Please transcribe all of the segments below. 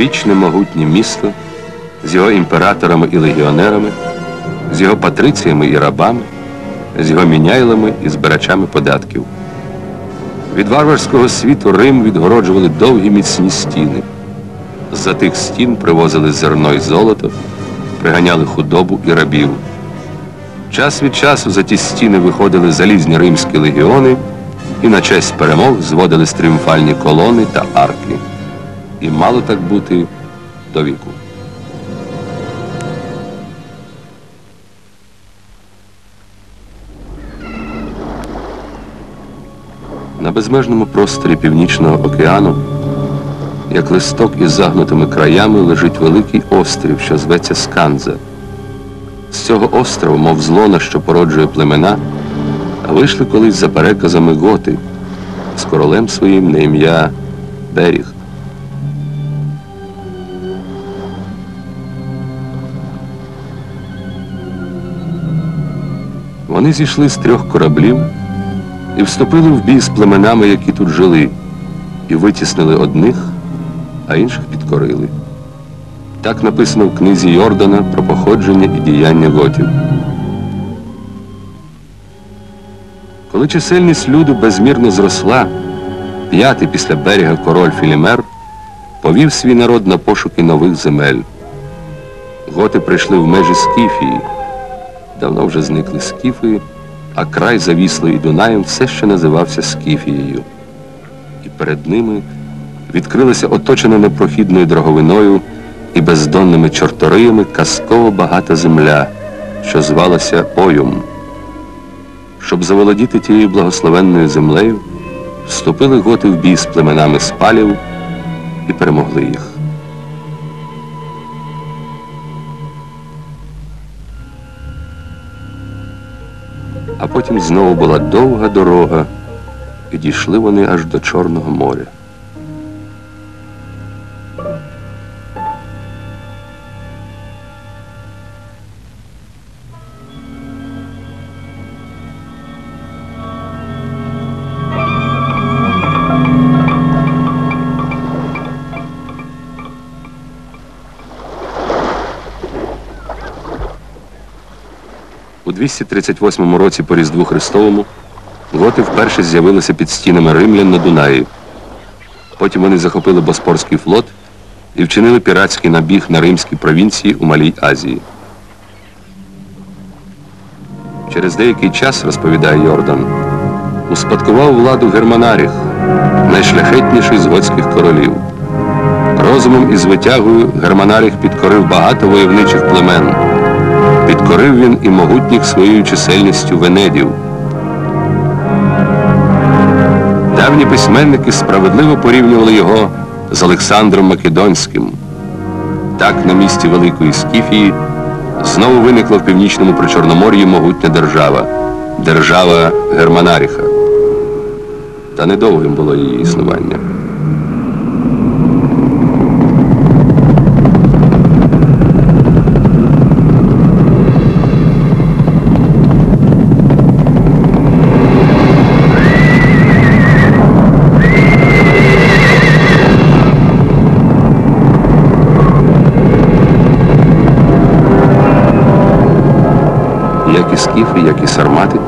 вічне могутнє місто з його імператорами і легіонерами, з його патриціями і рабами, з його міняйлами і збирачами податків. Від варварського світу Рим відгороджували довгі міцні стіни. З-за тих стін привозили зерно і золото, приганяли худобу і рабів. Час від часу за ті стіни виходили залізні римські легіони і на честь перемог зводились тріумфальні колони та арки. І мало так бути до віку. На безмежному просторі Північного океану, як листок із загнутими краями, лежить великий острів, що зветься Сканза. З цього острову, мов злона, що породжує племена, вийшли колись за переказами готи з королем своїм на ім'я Беріг. Вони зійшли з трьох кораблів і вступили в бій з племенами, які тут жили, і витіснили одних, а інших підкорили. Так написано в книзі Йордана про походження і діяння готів. Коли чисельність люду безмірно зросла, п'ятий після берега король Філімер повів свій народ на пошуки нових земель. Готи прийшли в межі Скіфії. Давно вже зникли Скіфи, а край завіслий Дунаєм все ще називався Скіфією. І перед ними відкрилася оточена непрохідною дроговиною і бездонними чорториями казково багата земля, що звалася Ойум. Щоб заволодіти тією благословенною землею, вступили готи в бій з племенами спалів і перемогли їх. Потім знову була довга дорога, і дійшли вони аж до Чорного моря. 238 році по Різдву Христовому готи вперше з'явилися під стінами римлян на Дунаї. Потім вони захопили Боспорський флот і вчинили піратський набіг на римські провінції у Малій Азії. Через деякий час, розповідає Йордан, успадкував владу Германаріх, найшляхетніший з готських королів. Розумом і звитягою Германаріх підкорив багато войовничих племен. Підкорив він і могутніх своєю чисельністю венедів. Давні письменники справедливо порівнювали його з Олександром Македонським. Так на місці Великої Скіфії знову виникла в північному Причорномор'ї могутня держава держава Германаріха. Та недовгим було її існування. Як і скіфи, як і сармати,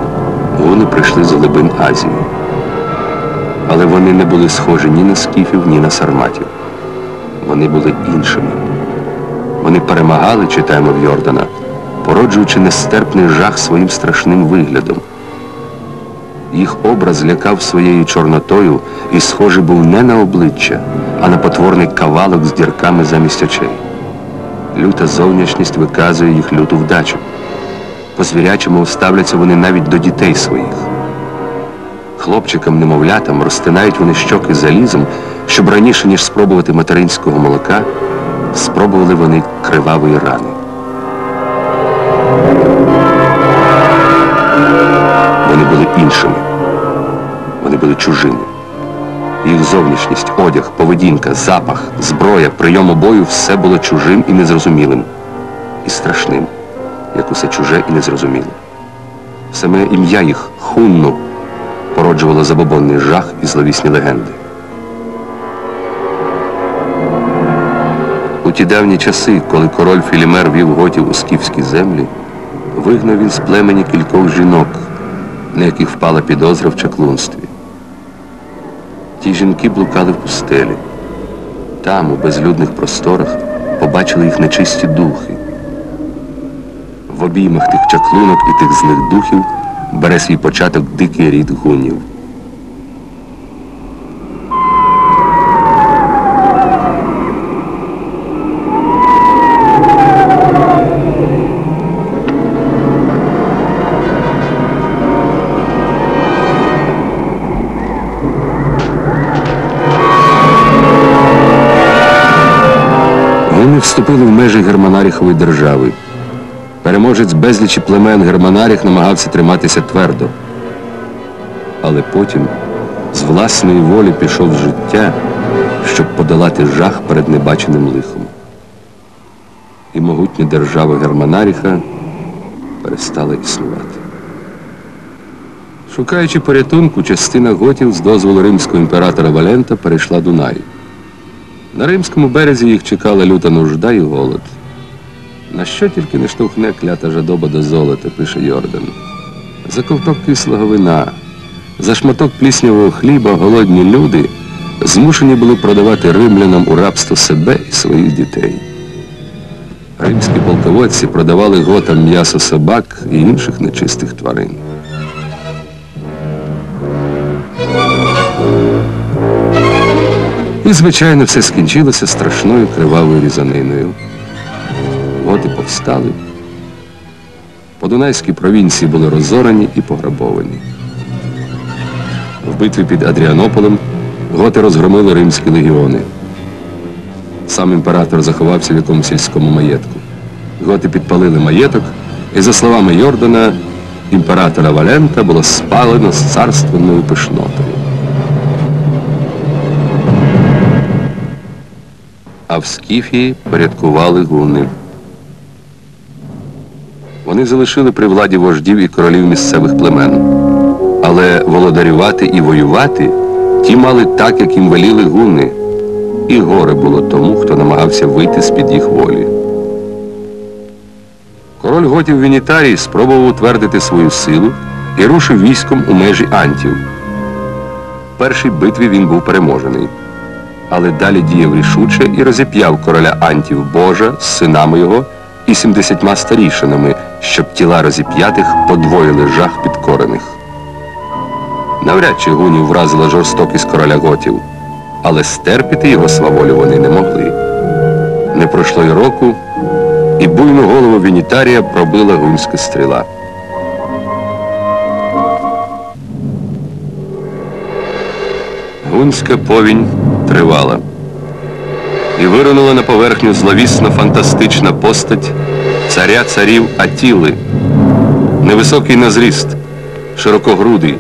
вони прийшли з глибин Азії. Але вони не були схожі ні на скіфів, ні на сарматів. Вони були іншими. Вони перемагали, читаємо в Йордана, породжуючи нестерпний жах своїм страшним виглядом. Їх образ лякав своєю чорнотою і схожий був не на обличчя, а на потворний кавалок з дірками замість очей. Люта зовнішність виказує їх люту вдачу. По звірячому ставляться вони навіть до дітей своїх. Хлопчикам-немовлятам розтинають вони щоки залізом, щоб раніше, ніж спробувати материнського молока, спробували вони кривавої рани. Вони були іншими. Вони були чужими. Їх зовнішність, одяг, поведінка, запах, зброя, прийом обою все було чужим і незрозумілим. І страшним, як усе чуже і незрозуміле. Саме ім'я їх хунну породжувало забобонний жах і зловісні легенди. У ті давні часи, коли король Філімер вів готів у скіфські землі, вигнав він з племені кількох жінок, на яких впала підозра в чаклунстві. Ті жінки блукали в пустелі. Там, у безлюдних просторах, побачили їх нечисті духи. В обіймах тих чаклунок і тих злих духів бере свій початок дикий рід гунів. Вступили в межі Германаріхової держави. Переможець безлічі племен Германаріх намагався триматися твердо. Але потім з власної волі пішов з життя, щоб подолати жах перед небаченим лихом. І могутня держава Германаріха перестала існувати. Шукаючи порятунку, частина готів з дозволу римського імператора Валента перейшла Дунай. На римському березі їх чекала люта нужда і голод. На що тільки не штовхне клята жадоба до золота, пише Йордан. За ковток кислого вина, за шматок пліснявого хліба голодні люди змушені були продавати римлянам у рабство себе і своїх дітей. Римські полководці продавали готам м'ясо собак і інших нечистих тварин. І, звичайно, все скінчилося страшною кривавою різаниною. Готи повстали. Подунайські провінції були розорені і пограбовані. В битві під Адріанополем готи розгромили римські легіони. Сам імператор заховався в якомусь сільському маєтку. Готи підпалили маєток, і, за словами Йордана, імператора Валента було спалено з царственною пишнотою. а в Скіфії порядкували гуни. Вони залишили при владі вождів і королів місцевих племен. Але володарювати і воювати ті мали так, як їм веліли гуни. І горе було тому, хто намагався вийти з-під їх волі. Король готів Вінітарій спробував утвердити свою силу і рушив військом у межі Антів. В першій битві він був переможений але далі діяв рішуче і розіп'яв короля Антів Божа з синами його і сімдесятьма старішинами, щоб тіла розіп'ятих подвоїли жах підкорених. Навряд чи гунів вразила жорстокість короля готів, але стерпіти його сваволю вони не могли. Не пройшло й року, і буйну голову Вінітарія пробила гунська стріла. Гунська повінь тривала. І виринула на поверхню зловісна фантастична постать царя царів Атіли, невисокий на зріст, широкогрудий,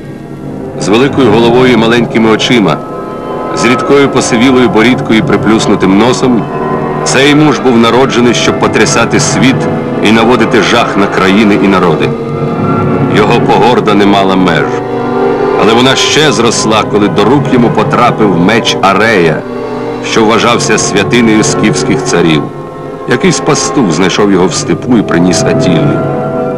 з великою головою і маленькими очима, з рідкою посивілою борідкою і приплюснутим носом. Цей муж був народжений, щоб потрясати світ і наводити жах на країни і народи. Його погорда не мала меж. Але вона ще зросла, коли до рук йому потрапив меч Арея, що вважався святинею скіфських царів. Якийсь пастух знайшов його в степу і приніс Атілі.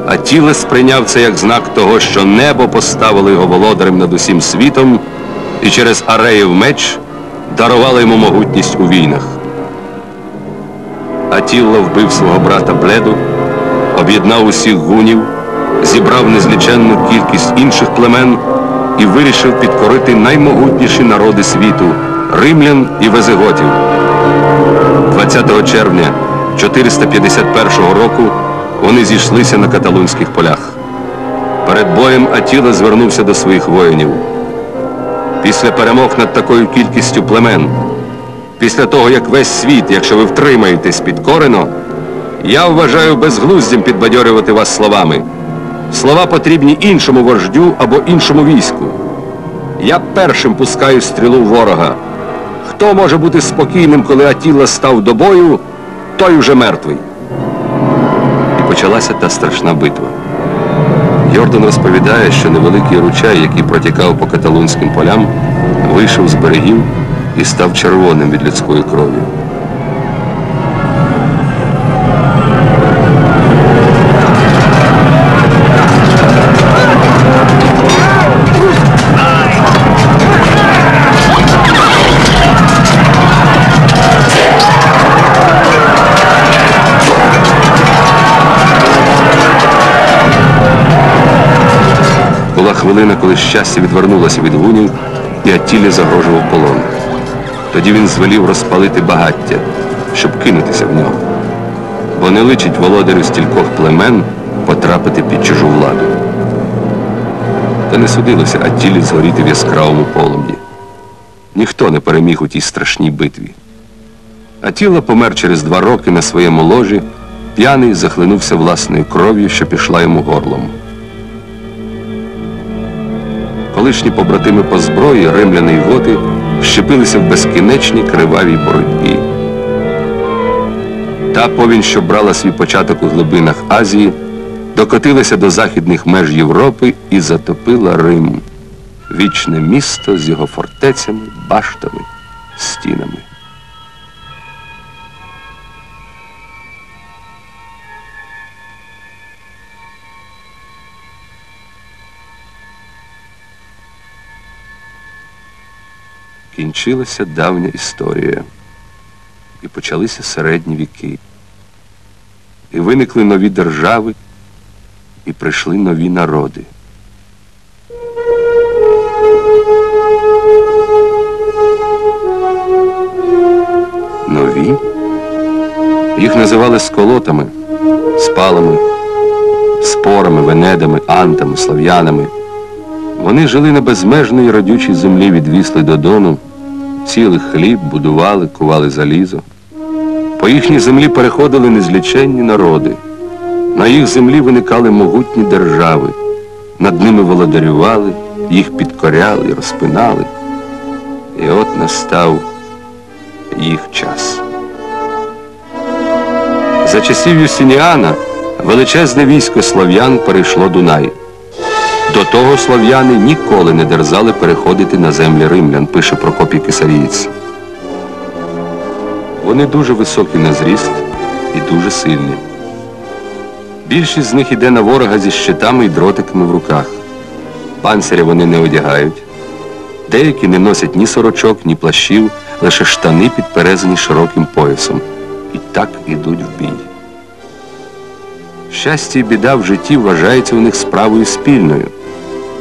Атіле сприйняв це як знак того, що небо поставило його володарем над усім світом, і через Ареїв меч дарувало йому могутність у війнах. Атілла вбив свого брата Бледу, об'єднав усіх гунів, зібрав незліченну кількість інших племен і вирішив підкорити наймогутніші народи світу римлян і везиготів. 20 червня 451 року вони зійшлися на каталунських полях. Перед боєм Атіла звернувся до своїх воїнів. Після перемог над такою кількістю племен, після того, як весь світ, якщо ви втримаєтесь підкорено, я вважаю безглуздям підбадьорювати вас словами. Слова потрібні іншому вождю або іншому війську. Я першим пускаю стрілу ворога. Хто може бути спокійним, коли Атіла став до бою, той уже мертвий. І почалася та страшна битва. Йордан розповідає, що невеликий ручай, який протікав по каталунським полям, вийшов з берегів і став червоним від людської крові. Хвилина, коли щастя відвернулося від гунів, і Аттілі загрожував полон. Тоді він звелів розпалити багаття, щоб кинутися в нього. Бо не личить володарю стількох племен потрапити під чужу владу. Та не судилося Аттілі згоріти в яскравому полум'ї. Ніхто не переміг у тій страшній битві. Атіла помер через два роки на своєму ложі, п'яний захлинувся власною кров'ю, що пішла йому горлом. Колишні побратими по зброї, римляни й готи, щепилися в безкінечній кривавій боротьбі. Та повінь, що брала свій початок у глибинах Азії, докотилася до західних меж Європи і затопила Рим, вічне місто з його фортецями, баштами, стінами. Кінчилася давня історія, і почалися середні віки. І виникли нові держави, і прийшли нові народи. Нові? Їх називали сколотами, спалами, спорами, венедами, антами, слов'янами. Вони жили на безмежній родючій землі від Вісли до Дону, сіли хліб, будували, кували залізо. По їхній землі переходили незліченні народи. На їх землі виникали могутні держави. Над ними володарювали, їх підкоряли, розпинали. І от настав їх час. За часів Юсініана величезне військо слов'ян перейшло Дунай. До того слов'яни ніколи не дерзали переходити на землі римлян, пише Прокопій Кисарієць. Вони дуже високі на зріст і дуже сильні. Більшість з них іде на ворога зі щитами і дротиками в руках. Панциря вони не одягають. Деякі не носять ні сорочок, ні плащів, лише штани підперезані широким поясом. І так ідуть в бій. Щастя і біда в житті вважається у них справою спільною.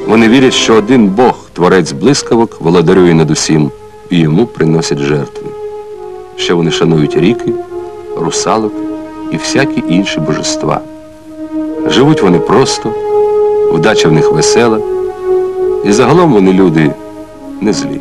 Вони вірять, що один Бог, творець блискавок, володарює над усім, і йому приносять жертви. Ще вони шанують ріки, русалок і всякі інші божества. Живуть вони просто, вдача в них весела, і загалом вони люди не злі.